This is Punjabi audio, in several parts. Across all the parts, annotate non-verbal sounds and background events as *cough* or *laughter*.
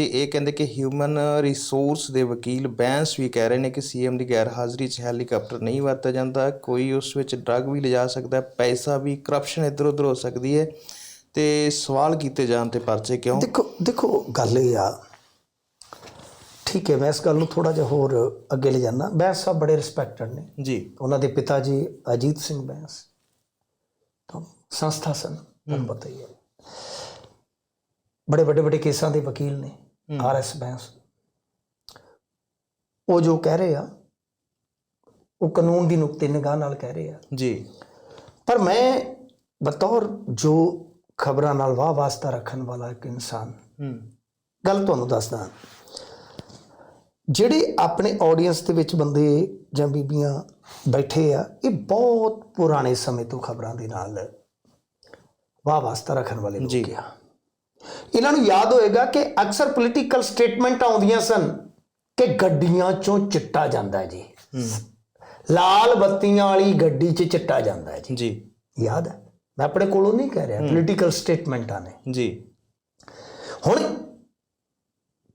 ਤੇ ਇਹ ਕਹਿੰਦੇ ਕਿ ਹਿਊਮਨ ਰਿਸੋਰਸ ਦੇ ਵਕੀਲ ਬੈਂਸ ਵੀ ਕਹਿ ਰਹੇ ਨੇ ਕਿ ਸੀਐਮ ਦੀ ਗੈਰ ਹਾਜ਼ਰੀ 'ਚ ਹੈਲੀਕਾਪਟਰ ਨਹੀਂ ਵਰਤਿਆ ਜਾਂਦਾ ਕੋਈ ਉਸ ਵਿੱਚ ਡਰੱਗ ਵੀ ਲਿਜਾ ਸਕਦਾ ਪੈਸਾ ਵੀ ਕਰਪਸ਼ਨ ਇੱਧਰ ਉੱਧਰ ਹੋ ਸਕਦੀ ਹੈ ਤੇ ਸਵਾਲ ਕੀਤੇ ਜਾਣ ਤੇ ਪਰਚੇ ਕਿਉਂ? ਦੇਖੋ ਦੇਖੋ ਗੱਲ ਇਹ ਆ। ਠੀਕ ਹੈ ਮੈਂ ਇਸ ਗੱਲ ਨੂੰ ਥੋੜਾ ਜਿਹਾ ਹੋਰ ਅੱਗੇ ਲੈ ਜਾਣਾ ਬੈਂਸ ਸਾਹਿਬ ਬੜੇ ਰਿਸਪੈਕਟਡ ਨੇ। ਜੀ। ਉਹਨਾਂ ਦੇ ਪਿਤਾ ਜੀ ਅਜੀਤ ਸਿੰਘ ਬੈਂਸ ਤਾਂ ਸੰਸਥਾ ਸਨ ਤੁਹਾਨੂੰ ਪਤਾ ਹੀ ਹੈ। ਬੜੇ ਵੱਡੇ ਵੱਡੇ ਕੇਸਾਂ ਦੇ ਵਕੀਲ ਨੇ। R S Bains. ਉਹ ਜੋ ਕਹਿ ਰਹੇ ਆ ਉਹ ਕਾਨੂੰਨ ਦੀ ਨੁਕਤੇ ਨਿਗਾਹ ਨਾਲ ਕਹਿ ਰਹੇ ਆ। ਜੀ। ਪਰ ਮੈਂ ਬਤੌਰ ਜੋ ਖਬਰਾਂ ਨਾਲ ਵਾਹ ਵਾਸਤਾ ਰੱਖਣ ਵਾਲਾ ਇੱਕ ਇਨਸਾਨ ਹੂੰ। ਗੱਲ ਤੁਹਾਨੂੰ ਦੱਸਦਾ ਜਿਹੜੇ ਆਪਣੇ ਆਡੀਅנס ਦੇ ਵਿੱਚ ਬੰਦੇ ਜਾਂ ਬੀਬੀਆਂ ਬੈਠੇ ਆ ਇਹ ਬਹੁਤ ਪੁਰਾਣੇ ਸਮੇਂ ਤੋਂ ਖਬਰਾਂ ਦੇ ਨਾਲ ਵਾਹ ਵਾਸਤਾ ਰੱਖਣ ਵਾਲੇ। ਲੋਕ ਆ। ਇਹਨਾਂ ਨੂੰ ਯਾਦ ਹੋਏਗਾ ਕਿ ਅਕਸਰ ਪੋਲੀਟੀਕਲ ਸਟੇਟਮੈਂਟ ਆਉਂਦੀਆਂ ਸਨ ਕਿ ਗੱਡੀਆਂ ਚੋਂ ਚਿੱਟਾ ਜਾਂਦਾ ਜੀ। ਲਾਲ ਬੱਤੀਆਂ ਵਾਲੀ ਗੱਡੀ 'ਚ ਚਿੱਟਾ ਜਾਂਦਾ ਜੀ। ਜੀ। ਯਾਦ ਹੈ? ਮੈਂ ਆਪਣੇ ਕੋਲੋਂ ਨਹੀਂ ਕਹਿ ਰਿਹਾ ਪੋਲੀਟੀਕਲ ਸਟੇਟਮੈਂਟਾਂ ਨੇ। ਜੀ। ਹੁਣ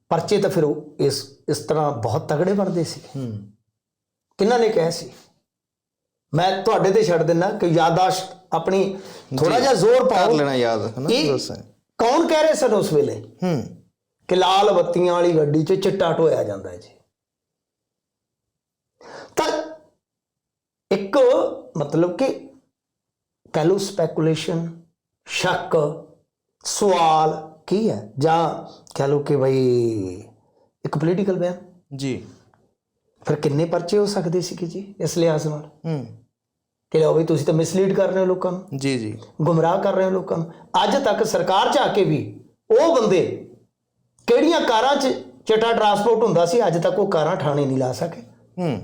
ਪਰਚੇ ਤਾਂ ਫਿਰ ਇਸ ਇਸ ਤਰ੍ਹਾਂ ਬਹੁਤ ਤਗੜੇ ਬਣਦੇ ਸੀ। ਹੂੰ। ਕਿਹਨਾਂ ਨੇ ਕਿਹਾ ਸੀ? ਮੈਂ ਤੁਹਾਡੇ ਤੇ ਛੱਡ ਦਿੰਨਾ ਕਿ ਯਾਦਾਸ਼ਤ ਆਪਣੀ ਥੋੜਾ ਜਿਹਾ ਜ਼ੋਰ ਕਰ ਪਾਓ। ਲੈਣਾ ਯਾਦ ਹੈ ਨਾ? ਕੌਣ ਕਹਿ ਰਹੇ ਸਨ ਉਸ ਵੇਲੇ? ਹੂੰ। ਕਿ ਲਾਲ ਬੱਤੀਆਂ ਵਾਲੀ ਗੱਡੀ 'ਚ ਚਿੱਟਾ ਢੋਇਆ ਜਾਂਦਾ ਹੈ ਜੀ। ਤਾਂ ਇੱਕ ਮਤਲਬ ਕਿ ਕਹਿ ਲਓ ਸਪੈਕੂਲੇਸ਼ਨ ਸ਼ੱਕ ਸਵਾਲ ਕੀ ਹੈ? ਜਾਂ ਕਹਿ ਲਓ ਕਿ ਬਈ ਇੱਕ ਪੋਲੀਟੀਕਲ ਬਿਆਨ? ਜੀ। ਫਿਰ ਕਿੰਨੇ ਪਰਚੇ ਹੋ ਸਕਦੇ ਸੀ ਕਿ ਜੀ ਇਸ ਲਿਹਾਜ਼ ਨਾਲ? ਹੂੰ। ਕਿ ਲਓ ਵੀ ਤੁਸੀਂ ਤਾਂ ਮਿਸਲੀਡ ਕਰ ਰਹੇ ਹੋ ਲੋਕਾਂ ਨੂੰ। ਜੀ ਜੀ। ਗੁੰਮਰਾਹ ਕਰ ਰਹੇ ਹੋ ਲੋਕਾਂ ਨੂੰ। ਅੱਜ ਤੱਕ ਸਰਕਾਰ ਚ ਆ ਕੇ ਵੀ ਉਹ ਬੰਦੇ ਕਿਹੜੀਆਂ ਕਾਰਾਂ 'ਚ ਚਟਾ ਟਰਾਂਸਪੋਰਟ ਹੁੰਦਾ ਸੀ ਅੱਜ ਤੱਕ ਉਹ ਕਾਰਾਂ ਠਾਣੇ ਨਹੀਂ ਲਾ ਸਕੇ। ਹੂੰ।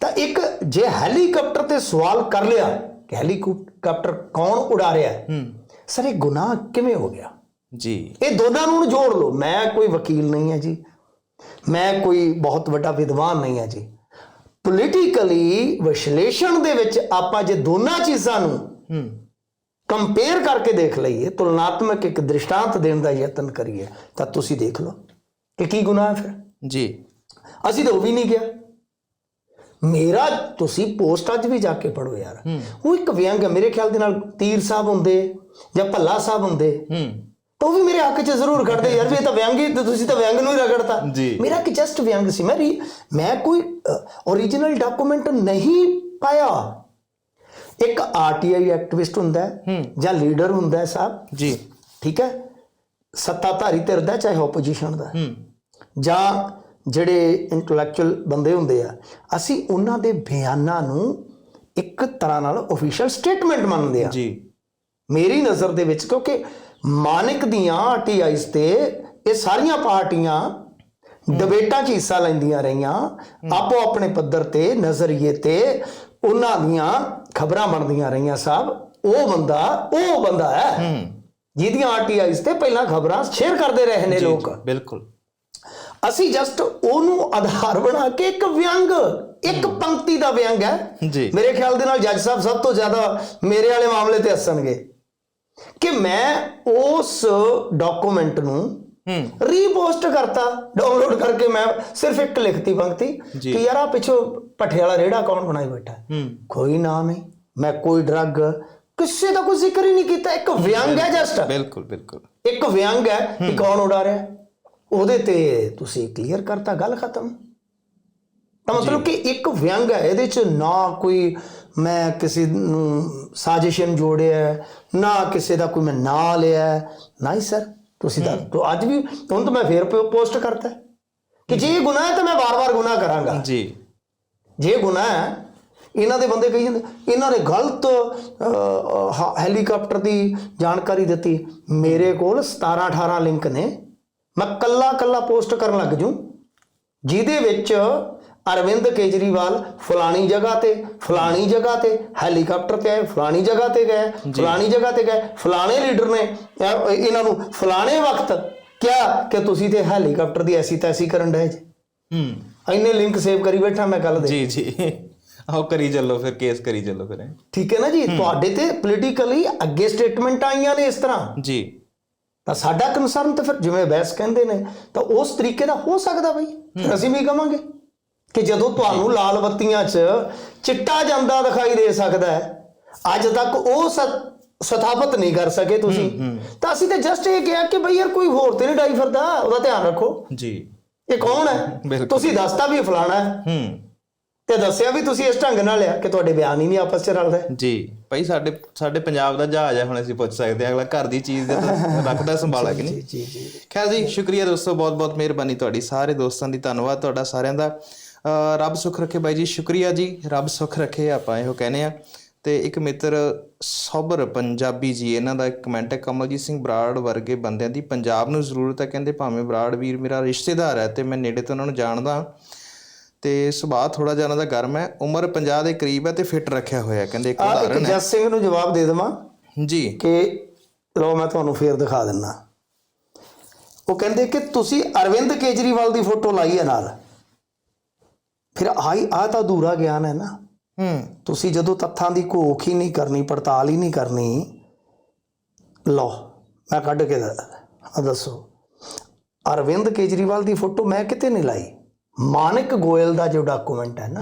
ਤਾਂ ਇੱਕ ਜੇ ਹੈਲੀਕਾਪਟਰ ਤੇ ਸਵਾਲ ਕਰ ਲਿਆ ਕਿ ਹੈਲੀਕਾਪਟਰ ਕੌਣ ਉਡਾ ਰਿਹਾ ਹੈ? ਹੂੰ। ਸਰ ਇਹ ਗੁਨਾਹ ਕਿਵੇਂ ਹੋ ਗਿਆ? ਜੀ। ਇਹ ਦੋਨਾਂ ਨੂੰ ਜੋੜ ਲਓ। ਮੈਂ ਕੋਈ ਵਕੀਲ ਨਹੀਂ ਹਾਂ ਜੀ। ਮੈਂ ਕੋਈ ਬਹੁਤ ਵੱਡਾ ਵਿਦਵਾਨ ਨਹੀਂ ਹਾਂ ਜੀ। ਪੋਲੀਟੀਕਲੀ ਵਿਸ਼ਲੇਸ਼ਣ ਦੇ ਵਿੱਚ ਆਪਾਂ ਜੇ ਦੋਨਾਂ ਚੀਜ਼ਾਂ ਨੂੰ ਹੂੰ। ਕੰਪੇਅਰ ਕਰਕੇ ਦੇਖ ਲਈਏ ਤੁਲਨਾਤਮਕ ਇੱਕ ਦ੍ਰਿਸ਼ਟਾਂਤ ਦੇਣ ਦਾ ਯਤਨ ਕਰੀਏ ਤਾਂ ਤੁਸੀਂ ਦੇਖ ਲਓ ਕਿ ਕੀ ਗੁਨਾਹ ਹੈ ਫਿਰ। ਜੀ। ਅਸੀਂ ਤਾਂ ਉਹ ਵੀ ਨਹੀਂ ਗਿਆ। ਮੇਰਾ ਤੁਸੀਂ ਪੋਸਟ ਅੱਜ ਵੀ ਜਾ ਕੇ ਪੜੋ ਯਾਰ। ਉਹ ਇੱਕ ਵਿਅੰਗ ਹੈ ਮੇਰੇ ਖਿਆਲ ਦੇ ਨਾਲ ਤੀਰ ਸਾਹਿਬ ਹੁੰਦੇ ਜਾਂ ਭੱਲਾ ਸਾਹਿਬ ਹੁੰਦੇ। ਹੂੰ। ਉਹ ਵੀ ਮੇਰੇ ਹੱਕ 'ਚ ਜ਼ਰੂਰ ਖੜਦੇ ਯਾਰ ਵੀ ਇਹ ਤਾਂ ਵਿਅੰਗ ਹੀ ਤੇ ਤੁਸੀਂ ਤਾਂ ਵਿਅੰਗ ਨੂੰ ਹੀ ਰਗੜਤਾ। ਮੇਰਾ ਕਿ ਜਸਟ ਵਿਅੰਗ ਸੀ। ਮੈਂ ਮੈਂ ਕੋਈ origignal ਡਾਕੂਮੈਂਟ ਨਹੀਂ ਪਾਇਆ। ਇੱਕ ਆਰਟੀਆਈ ਐਕਟਿਵਿਸਟ ਹੁੰਦਾ ਹੈ ਜਾਂ ਲੀਡਰ ਹੁੰਦਾ ਹੈ ਸਾਹਿਬ ਜੀ। ਠੀਕ ਹੈ? ਸੱਤਾਧਾਰੀ ਧਿਰ ਦਾ ਚਾਹੇ ਆਪੋਜੀਸ਼ਨ ਦਾ। ਜਾਂ ਜਿਹੜੇ ਇੰਟੈਲੈਕਚੁਅਲ ਬੰਦੇ ਹੁੰਦੇ ਆ ਅਸੀਂ ਉਹਨਾਂ ਦੇ ਬਿਆਨਾਂ ਨੂੰ ਇੱਕ ਤਰ੍ਹਾਂ ਨਾਲ ਅਫੀਸ਼ੀਅਲ ਸਟੇਟਮੈਂਟ ਮੰਨਦੇ ਆ। ਜੀ। ਮੇਰੀ ਨਜ਼ਰ ਦੇ ਵਿੱਚ ਕਿਉਂਕਿ ਮਾਨਿਕ ਦੀਆਂ ਆਰਟੀਆਈਸ ਤੇ ਇਹ ਸਾਰੀਆਂ ਪਾਰਟੀਆਂ ਡਿਬੇਟਾਂ 'ਚ ਹਿੱਸਾ ਲੈਂਦੀਆਂ ਰਹੀਆਂ ਆਪੋ ਆਪਣੇ ਪੱਧਰ ਤੇ ਨਜ਼ਰੀਏ ਤੇ ਉਹਨਾਂ ਦੀਆਂ ਖਬਰਾਂ ਬਣਦੀਆਂ ਰਹੀਆਂ ਸਾਹਿਬ। ਉਹ ਬੰਦਾ ਉਹ ਬੰਦਾ ਹੈ ਜਿਹਦੀਆਂ ਆਰਟੀਆਈਸ ਤੇ ਪਹਿਲਾਂ ਖਬਰਾਂ ਸ਼ੇਅਰ ਕਰਦੇ ਰਹੇ ਨੇ ਲੋਕ। ਬਿਲਕੁਲ। ਅਸੀਂ ਜਸਟ ਉਹਨੂੰ ਆਧਾਰ ਬਣਾ ਕੇ ਇੱਕ ਵਿਅੰਗ ਇੱਕ ਪੰਕਤੀ ਦਾ ਵਿਅੰਗ ਹੈ। ਮੇਰੇ ਖਿਆਲ ਦੇ ਨਾਲ ਜੱਜ ਸਾਹਿਬ ਸਭ ਤੋਂ ਜ਼ਿਆਦਾ ਮੇਰੇ ਵਾਲੇ ਮਾਮਲੇ ਤੇ ਹੱਸਣਗੇ। ਕਿ ਮੈਂ ਉਸ ਡਾਕੂਮੈਂਟ ਨੂੰ ਹੂੰ। ਰੀਪੋਸਟ ਕਰਤਾ ਡਾਊਨਲੋਡ ਕਰਕੇ ਮੈਂ ਸਿਰਫ ਇੱਕ ਲਿਖਤੀ ਪੰਕਤੀ। ਕਿ ਯਾਰ ਆ ਪਿੱਛੋਂ ਪੱਠੇ ਵਾਲਾ ਰੇੜਾ ਕੌਣ ਬਣਾਈ ਬੈਠਾ ਕੋਈ ਨਾਮ ਨਹੀਂ ਮੈਂ ਕੋਈ ਡਰੱਗ ਕਿਸੇ ਦਾ ਕੋਈ ਜ਼ਿਕਰ ਹੀ ਨਹੀਂ ਕੀਤਾ। ਇੱਕ ਵਿਅੰਗ ਹੈ ਜਸਟ ਬਿਲਕੁਲ ਬਿਲਕੁਲ। ਇੱਕ ਵਿਅੰਗ ਹੈ ਕਿ ਕੌਣ ਉਡਾ ਰਿਹਾ। ਉਹਦੇ ਤੇ ਤੁਸੀਂ ਕਲੀਅਰ ਕਰਤਾ ਗੱਲ ਖਤਮ। ਤਾਂ ਮਤਲਬ ਕਿ ਇੱਕ ਵਿਅੰਗ ਹੈ ਇਹਦੇ ਚ ਨਾ ਕੋਈ ਮੈਂ ਕਿਸੇ ਨੂੰ ਸਾਜ਼ਿਸ਼ਨ ਜੋੜਿਆ ਹੈ, ਨਾ ਕਿਸੇ ਦਾ ਕੋਈ ਮੈਂ ਨਾਂ ਲਿਆ ਹੈ। ਨਹੀਂ ਸਰ ਤੁਸੀਂ ਤਾਂ ਤੋ ਅੱਜ ਵੀ ਹੁਣ ਤਾਂ ਮੈਂ ਫੇਰ ਪੋਸਟ ਕਰਤਾ ਕਿ ਜੇ ਗੁਨਾਹ ਹੈ ਤਾਂ ਮੈਂ ਵਾਰ-ਵਾਰ ਗੁਨਾਹ ਕਰਾਂਗਾ। ਜੀ। ਜੇ ਗੁਨਾਹ ਹੈ ਇਹਨਾਂ ਦੇ ਬੰਦੇ ਕਹੀ ਜਾਂਦੇ ਇਹਨਾਂ ਨੇ ਗਲਤ ਹੈਲੀਕਾਪਟਰ ਦੀ ਜਾਣਕਾਰੀ ਦਿੱਤੀ। ਮੇਰੇ ਕੋਲ 17 18 ਲਿੰਕ ਨੇ। ਮੈਂ ਕੱਲਾ ਕੱਲਾ ਪੋਸਟ ਕਰਨ ਲੱਗ ਜੂ। ਜਿਹਦੇ ਵਿੱਚ ਅਰਵਿੰਦ ਕੇਜਰੀਵਾਲ ਫਲਾਣੀ ਜਗ੍ਹਾ ਤੇ ਫਲਾਣੀ ਜਗ੍ਹਾ ਤੇ ਹੈਲੀਕਾਪਟਰ ਤੇ ਆਏ ਫਲਾਣੀ ਜਗ੍ਹਾ ਤੇ ਗਏ ਫਲਾਣੀ ਜਗ੍ਹਾ ਤੇ ਗਏ ਫਲਾਣੇ ਲੀਡਰ ਨੇ ਇਹ- ਇਹਨਾਂ ਨੂੰ ਫਲਾਣੇ ਵਕਤ ਕਿਹਾ ਕਿ ਤੁਸੀਂ ਤੇ ਹੈਲੀਕਾਪਟਰ ਦੀ ਐਸੀ ਤੈਸੀ ਕਰਨ ਜੀ। ਹੂੰ। ਇੰਨੇ ਲਿੰਕ ਸੇਵ ਕਰੀ ਬੈਠਾ ਮੈਂ ਕੱਲ ਦੇ। ਜੀ ਜੀ। ਆਓ ਕਰੀ ਚੱਲੋ ਫਿਰ ਕੇਸ ਕਰੀ ਚੱਲੋ ਫਿਰ। ਠੀਕ ਹੈ ਨਾ ਜੀ? ਤੁਹਾਡੇ ਤੇ ਪੋਲੀਟੀਕਲੀ ਅੱਗੇ ਸਟੇਟਮੈਂਟ ਆਈਆਂ ਨੇ ਇਸ ਤਰ੍ਹਾਂ। ਜੀ। ਤਾਂ ਸਾਡਾ ਕੰਸਰਨ ਤਾਂ ਫਿਰ ਜਿਵੇਂ ਵੈਸ ਕਹਿੰਦੇ ਨੇ ਤਾਂ ਉਸ ਤਰੀਕੇ ਦਾ ਹੋ ਸਕਦਾ ਬਈ। ਅਸੀਂ ਵੀ ਕਵਾਂਗੇ। ਕਿ ਜਦੋਂ ਤੁਹਾਨੂੰ ਲਾਲ ਬੱਤੀਆਂ 'ਚ ਚਿੱਟਾ ਜਾਂਦਾ ਦਿਖਾਈ ਦੇ ਸਕਦਾ ਹੈ ਅੱਜ ਤੱਕ ਉਹ ਸਥਾਪਿਤ ਨਹੀਂ ਕਰ ਸਕੇ ਤੁਸੀਂ। ਤਾਂ ਅਸੀਂ ਤਾਂ ਜਸਟ ਇਹ ਕਿਹਾ ਕਿ ਬਈ ਯਾਰ ਕੋਈ ਹੋਰ ਤੇ ਨਹੀਂ ਡਾਈ ਫਿਰਦਾ ਉਹਦਾ ਧਿਆਨ ਰੱਖੋ। ਜੀ। ਇਹ ਕੌਣ ਹੈ। ਤੁਸੀਂ ਦੱਸਤਾ ਵੀ ਫਲਾਣਾ ਹੈ। ਹੂੰ। ਤੇ ਦੱਸਿਆ ਵੀ ਤੁਸੀਂ ਇਸ ਢੰਗ ਨਾਲ ਆ ਕਿ ਤੁਹਾਡੇ ਬਿਆਨ ਹੀ ਨਹੀਂ ਆਪਸ 'ਚ ਰਲਦੇ। ਜੀ। ਭਾਈ ਸਾਡੇ ਸਾਡੇ ਪੰਜਾਬ ਦਾ ਜਹਾਜ਼ ਹੈ ਹੁਣ ਅਸੀਂ ਪੁੱਛ ਸਕਦੇ ਹਾਂ ਅਗਲਾ ਘਰ ਦੀ ਚੀਜ਼ ਦੇ *laughs* ਰੱਖਦਾ ਸੰਭਾਲਾ ਕਿ ਨਹੀਂ? ਜੀ ਜੀ ਖੈਰ ਜੀ ਸ਼ੁਕਰੀਆ ਦੋਸਤੋ ਬਹੁਤ ਬਹੁਤ ਮਿਹਰਬਾਨੀ ਤੁਹਾਡੀ ਸਾਰੇ ਦੋਸਤਾਂ ਦੀ ਧੰਨਵਾਦ ਤੁਹਾਡਾ ਸਾਰਿਆਂ ਦਾ। ਰੱਬ ਸੁੱਖ ਰੱਖੇ ਬਾਈ ਜੀ ਸ਼ੁਕਰੀਆ ਜੀ। ਰੱਬ ਸੁੱਖ ਰੱਖੇ ਆਪਾਂ ਇਹੋ ਕਹਿੰਦੇ ਆ ਤੇ ਇੱਕ ਮਿੱਤਰ ਸੋਬਰ ਪੰਜਾਬੀ ਜੀ ਇਹਨਾਂ ਦਾ ਇੱਕ ਕਮੈਂਟ ਹੈ ਕਮਲਜੀਤ ਸਿੰਘ ਬਰਾੜ ਵਰਗੇ ਬੰਦਿਆਂ ਦੀ। ਪੰਜਾਬ ਨੂੰ ਜ਼ਰੂਰਤ ਹੈ ਕਹਿੰਦੇ ਭਾਵੇਂ ਬਰਾੜ ਵੀਰ ਮੇਰਾ ਰਿਸ਼ਤੇਦਾਰ ਹੈ ਤੇ ਮੈਂ ਨੇੜੇ ਤੋਂ ਉਹਨਾਂ ਨੂੰ ਜਾਣਦਾ ਤੇ ਸੁਭਾਅ ਥੋੜਾ ਜਿਹਾ ਉਹਨਾਂ ਦਾ ਗਰਮ ਹੈ। ਉਮਰ 50 ਦੇ ਕਰੀਬ ਹੈ ਤੇ ਫਿੱਟ ਰੱਖਿਆ ਹੋਇਆ ਕਹਿੰਦੇ ਇੱਕ ਉਦਾਹਰਨ ਹੈ। ਜਸ ਸਿੰਘ ਨੂੰ ਜਵਾਬ ਦੇ ਦੇਵਾਂ ਜੀ। ਕਿ ਲਓ ਮੈਂ ਤੁਹਾਨੂੰ ਫੇਰ ਦਿਖਾ ਦਿੰਨਾ ਉਹ ਕਹਿੰਦੇ ਕਿ ਤੁਸੀਂ ਅਰਵਿੰਦ ਕੇਜਰੀਵਾਲ ਦੀ ਫੋਟੋ ਲਾਈ ਹੈ ਨਾਲ। ਫਿਰ ਆਈ ਆ ਤਾਂ ਅਧੂਰਾ ਗਿਆਨ ਹੈ ਨਾ। ਹੂੰ। ਤੁਸੀਂ ਜਦੋਂ ਤੱਥਾਂ ਦੀ ਘੋਖ ਹੀ ਨਹੀਂ ਕਰਨੀ ਪੜਤਾਲ ਹੀ ਨਹੀਂ ਕਰਨੀ ਲਓ ਮੈਂ ਕੱਢ ਕੇ ਦੱਸੋ। ਅਰਵਿੰਦ ਕੇਜਰੀਵਾਲ ਦੀ ਫੋਟੋ ਮੈਂ ਕਿਤੇ ਨਹੀਂ ਲਾਈ। ਮਾਨਕ ਗੋਇਲ ਦਾ ਜੋ ਡਾਕੂਮੈਂਟ ਹੈ ਨਾ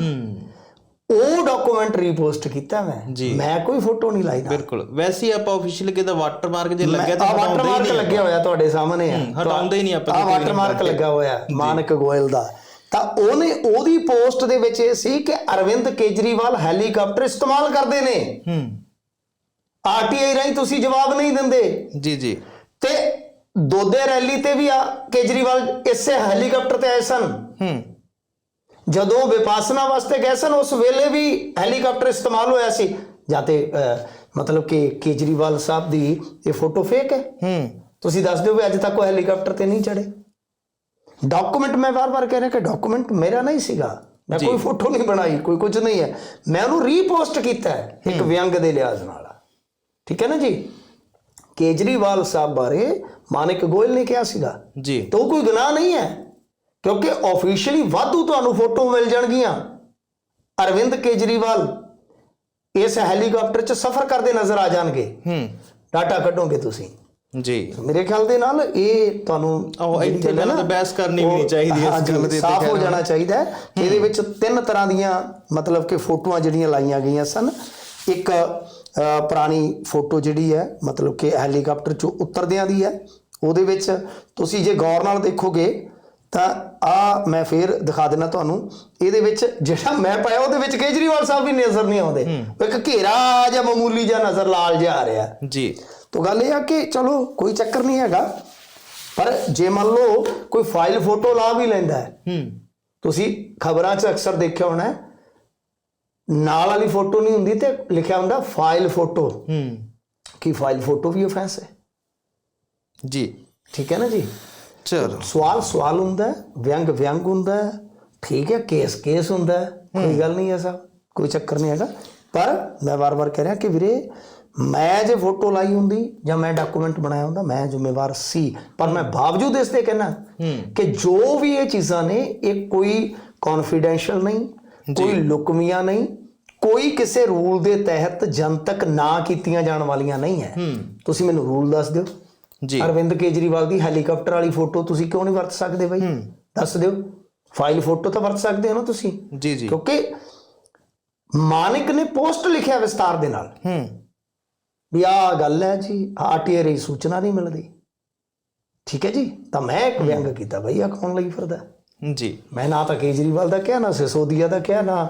ਉਹ ਡਾਕੂਮੈਂਟ ਰੀਪੋਸਟ ਕੀਤਾ ਮੈਂ। ਮੈਂ ਕੋਈ ਫੋਟੋ ਨਹੀਂ ਲਾਈ ਨਾ। ਬਿਲਕੁਲ। ਵੈਸੇ ਹੀ ਆਪਾਂ ਆਫੀਸ਼ੀਅਲ ਕਿਤੇ ਵਾਟਰਮਾਰਕ ਜੇ ਲੱਗਿਆ ਤਾਂ ਵਾਟਰਮਾਰਕ ਲੱਗਿਆ ਹੋਇਆ ਤੁਹਾਡੇ ਸਾਹਮਣੇ। ਹੈ ਹਟਾਉਂਦੇ ਹੀ ਨਹੀਂ ਆਪਾਂ ਆ ਵਾਟਰਮਾਰਕ ਲੱਗਾ ਹੋਇਆ ਮਾਨਕ ਗੋਇਲ ਦਾ। ਤਾਂ ਉਹਨੇ ਉਹਦੀ ਪੋਸਟ ਦੇ ਵਿੱਚ ਇਹ ਸੀ ਕਿ ਅਰਵਿੰਦ ਕੇਜਰੀਵਾਲ ਹੈਲੀਕਾਪਟਰ ਇਸਤੇਮਾਲ ਕਰਦੇ ਨੇ। ਹੂੰ। ਆਰਟੀਆਈ ਰਾਹੀਂ ਤੁਸੀਂ ਜਵਾਬ ਨਹੀਂ ਦਿੰਦੇ। ਜੀ ਜੀ। ਤੇ ਦੋਦੇ ਰੈਲੀ ਤੇ ਵੀ ਆ ਕੇਜਰੀਵਾਲ ਇਸੇ ਹੈਲੀਕਾਪਟਰ ਤੇ ਆਏ ਸਨ। ਹੂੰ। ਜਦੋਂ ਵਿਪਾਸਨਾ ਵਾਸਤੇ ਗਏ ਸਨ ਉਸ ਵੇਲੇ ਵੀ ਹੈਲੀਕਾਪਟਰ ਇਸਤੇਮਾਲ ਹੋਇਆ ਸੀ। ਜਾਤੇ ਮਤਲਬ ਕਿ ਕੇਜਰੀਵਾਲ ਸਾਹਿਬ ਦੀ ਇਹ ਫੋਟੋ ਫੇਕ ਹੈ? ਹੂੰ। ਤੁਸੀਂ ਦੱਸ ਦਿਓ ਵੀ ਅੱਜ ਤੱਕ ਉਹ ਹੈਲੀਕਾਪਟਰ ਤੇ ਨਹੀਂ ਚੜੇ ਡਾਕੂਮੈਂਟ ਮੈਂ ਵਾਰ-ਵਾਰ ਕਹਿ ਰਿਹਾ ਕਿ ਡਾਕੂਮੈਂਟ ਮੇਰਾ ਨਹੀਂ ਸੀਗਾ। ਮੈਂ ਕੋਈ ਫੋਟੋ ਨਹੀਂ ਬਣਾਈ ਕੋਈ ਕੁਝ ਨਹੀਂ ਹੈ। ਮੈਂ ਉਹਨੂੰ ਰੀਪੋਸਟ ਕੀਤਾ ਹੈ ਇੱਕ ਵਿਅੰਗ ਦੇ ਲਿਹਾਜ਼ ਨਾਲ। ਠੀਕ ਹੈ ਨਾ ਜੀ? ਕੇਜਰੀਵਾਲ ਸਾਹਿਬ ਬਾਰੇ ਮਾਨਿਕ ਗੋਇਲ ਨੇ ਕਿਹਾ ਸੀਗਾ। ਜੀ। ਤਾਂ ਉਹ ਕੋਈ ਗੁਨਾਹ ਨਹੀਂ ਹੈ ਕਿਉਂਕਿ ਆਫੀਸ਼ੀਅਲੀ ਵਾਧੂ ਤੁਹਾਨੂੰ ਫੋਟੋ ਮਿਲ ਜਾਣਗੀਆਂ। ਅਰਵਿੰਦ ਕੇਜਰੀਵਾਲ ਇਸ ਹੈਲੀਕਾਪਟਰ 'ਚ ਸਫ਼ਰ ਕਰਦੇ ਨਜ਼ਰ ਆ ਜਾਣਗੇ। ਹੂੰ। ਡਾਟਾ ਕੱਢੋਗੇ ਤੁਸੀਂ। ਜੀ। ਮੇਰੇ ਖਿਆਲ ਦੇ ਨਾਲ ਇਹ ਤੁਹਾਨੂੰ ਉਹ ਇੱਥੇ ਤਾਂ ਬਹਿਸ ਕਰਨੀ ਵੀ ਨਹੀਂ ਚਾਹੀਦੀ ਇਸ ਗੱਲ ਦੇ ਸਾਫ਼ ਹੋ। ਜਾਣਾ ਚਾਹੀਦਾ ਹੈ ਇਹਦੇ ਵਿੱਚ ਤਿੰਨ ਤਰ੍ਹਾਂ ਦੀਆਂ ਮਤਲਬ ਕਿ ਫੋਟੋਆਂ ਜਿਹੜੀਆਂ ਲਾਈਆਂ ਗਈਆਂ ਸਨ। ਇੱਕ ਪੁਰਾਣੀ ਫੋਟੋ ਜਿਹੜੀ ਹੈ ਮਤਲਬ ਕਿ ਹੈਲੀਕਾਪਟਰ ਚੋਂ ਉਤਰਦਿਆਂ ਦੀ ਹੈ। ਉਹਦੇ ਵਿੱਚ ਤੁਸੀਂ ਜੇ ਗੌਰ ਨਾਲ ਦੇਖੋਗੇ ਤਾਂ ਆ ਮੈਂ ਫੇਰ ਦਿਖਾ ਦੇਣਾ ਤੁਹਾਨੂੰ। ਇਹਦੇ ਵਿੱਚ ਜਿਹੜਾ ਮੈਂ ਪਾਇਆ ਉਹਦੇ ਵਿੱਚ ਕੇਜਰੀਵਾਲ ਸਾਹਿਬ ਵੀ ਨਜ਼ਰ ਨਹੀਂ ਆਉਂਦੇ। ਇੱਕ ਘੇਰਾ ਜਾਂ ਮਾਮੂਲੀ ਜਿਹਾ ਨਜ਼ਰ ਲਾਲ ਜਿਹਾ ਆ ਰਿਹਾ। ਜੀ। ਤਾਂ ਗੱਲ ਇਹ ਆ ਕਿ ਚਲੋ ਕੋਈ ਚੱਕਰ ਨਹੀਂ ਹੈਗਾ। ਪਰ ਜੇ ਮੰਨ ਲਓ ਕੋਈ ਫਾਈਲ ਫੋਟੋ ਲਾ ਵੀ ਲੈਂਦਾ ਹੈ ਹੂੰ। ਤੁਸੀਂ ਖਬਰਾਂ 'ਚ ਅਕਸਰ ਦੇਖਿਆ ਹੋਣਾ ਹੈ, ਨਾਲ ਵਾਲੀ ਫੋਟੋ ਨਹੀਂ ਹੁੰਦੀ ਤੇ ਲਿਖਿਆ ਹੁੰਦਾ ਫਾਈਲ ਫੋਟੋ। ਹੂੰ। ਕੀ ਫਾਈਲ ਫੋਟੋ ਵੀ ਆਫੈਂਸ ਹੈ? ਜੀ। ਠੀਕ ਹੈ ਨਾ ਜੀ? ਚਲੋ। ਸਵਾਲ ਸਵਾਲ ਹੁੰਦਾ ਵਿਅੰਗ ਵਿਅੰਗ ਹੁੰਦਾ ਠੀਕ ਹੈ ਕੇਸ ਕੇਸ ਹੁੰਦਾ ਕੋਈ ਗੱਲ ਨਹੀਂ ਐਸਾ ਕੋਈ ਚੱਕਰ ਨਹੀਂ ਹੈਗਾ। ਪਰ ਮੈਂ ਵਾਰ-ਵਾਰ ਕਹਿ ਰਿਹਾ ਕਿ ਵੀਰੇ ਮੈਂ ਜੇ ਫੋਟੋ ਲਾਈ ਹੁੰਦੀ ਜਾਂ ਮੈਂ ਡਾਕੂਮੈਂਟ ਬਣਾਇਆ ਹੁੰਦਾ ਮੈਂ ਜ਼ਿੰਮੇਵਾਰ ਸੀ। ਪਰ ਮੈਂ ਬਾਵਜੂਦ ਇਸ ਦੇ ਕਹਿਣਾ ਕਿ ਜੋ ਵੀ ਇਹ ਚੀਜ਼ਾਂ ਨੇ ਇਹ ਕੋਈ ਕੌਨਫੀਡੈਂਸ਼ੀਅਲ ਨਹੀਂ ਕੋਈ ਲੁਕਮੀਆਂ ਨਹੀਂ ਕੋਈ ਕਿਸੇ ਰੂਲ ਦੇ ਤਹਿਤ ਜਨਤਕ ਨਾ ਕੀਤੀਆਂ ਜਾਣ ਵਾਲੀਆਂ ਨਹੀਂ ਹੈ। ਤੁਸੀਂ ਮੈਨੂੰ ਰੂਲ ਦੱਸ ਦਿਓ। ਜੀ। ਅਰਵਿੰਦ ਕੇਜਰੀਵਾਲ ਦੀ ਹੈਲੀਕਾਪਟਰ ਵਾਲੀ ਫੋਟੋ ਤੁਸੀਂ ਕਿਉਂ ਨਹੀਂ ਵਰਤ ਸਕਦੇ ਬਈ? ਦੱਸ ਦਿਓ। ਫਾਈਲ ਫੋਟੋ ਤਾਂ ਵਰਤ ਸਕਦੇ ਹੋ ਨਾ ਤੁਸੀਂ। ਜੀ ਜੀ। ਕਿਉਂਕਿ ਮਾਨਿਕ ਨੇ ਪੋਸਟ ਲਿਖਿਆ ਵਿਸਤਾਰ ਦੇ ਨਾਲ। ਹੂੰ। ਵੀ ਆਹ ਗੱਲ ਹੈ ਜੀ ਆਰਟੀਆਈ ਦੀ ਸੂਚਨਾ ਨਹੀਂ ਮਿਲਦੀ। ਠੀਕ ਹੈ ਜੀ ਤਾਂ ਮੈਂ ਇੱਕ ਵਿਅੰਗ ਕੀਤਾ ਬਈ ਆ ਕੌਣ ਲਈ ਫਿਰਦਾ ਜੀ। ਮੈਂ ਨਾ ਤਾਂ ਕੇਜਰੀਵਾਲ ਦਾ ਕਿਹਾ ਨਾ ਸਿਸੋਦੀਆ ਦਾ ਕਿਹਾ ਨਾ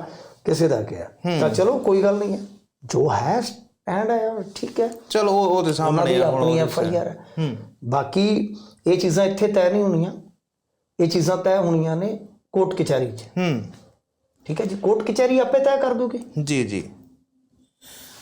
ਕਿਸੇ ਦਾ ਕਿਹਾ। ਤਾਂ ਚਲੋ ਕੋਈ ਗੱਲ ਨਹੀਂ ਹੈ। ਜੋ ਹੈ ਸਟੈਂਡ ਹੈ ਠੀਕ ਹੈ। ਚਲੋ ਉਹ ਉਹਦੇ ਸਾਹਮਣੇ ਆ ਆਪਣੀ ਐਫ ਆਈ ਆਰ। ਬਾਕੀ ਇਹ ਚੀਜ਼ਾਂ ਇੱਥੇ ਤੈਅ ਨਹੀਂ ਹੋਣੀਆਂ। ਇਹ ਚੀਜ਼ਾਂ ਤੈਅ ਹੋਣੀਆਂ ਨੇ ਕੋਰਟ ਕਚਹਿਰੀ 'ਚ। ਹੂੰ। ਠੀਕ ਹੈ ਜੀ ਕੋਰਟ ਕਚਹਿਰੀ ਆਪੇ ਤੈਅ ਕਰ ਦੂਗੀ। ਜੀ ਜੀ।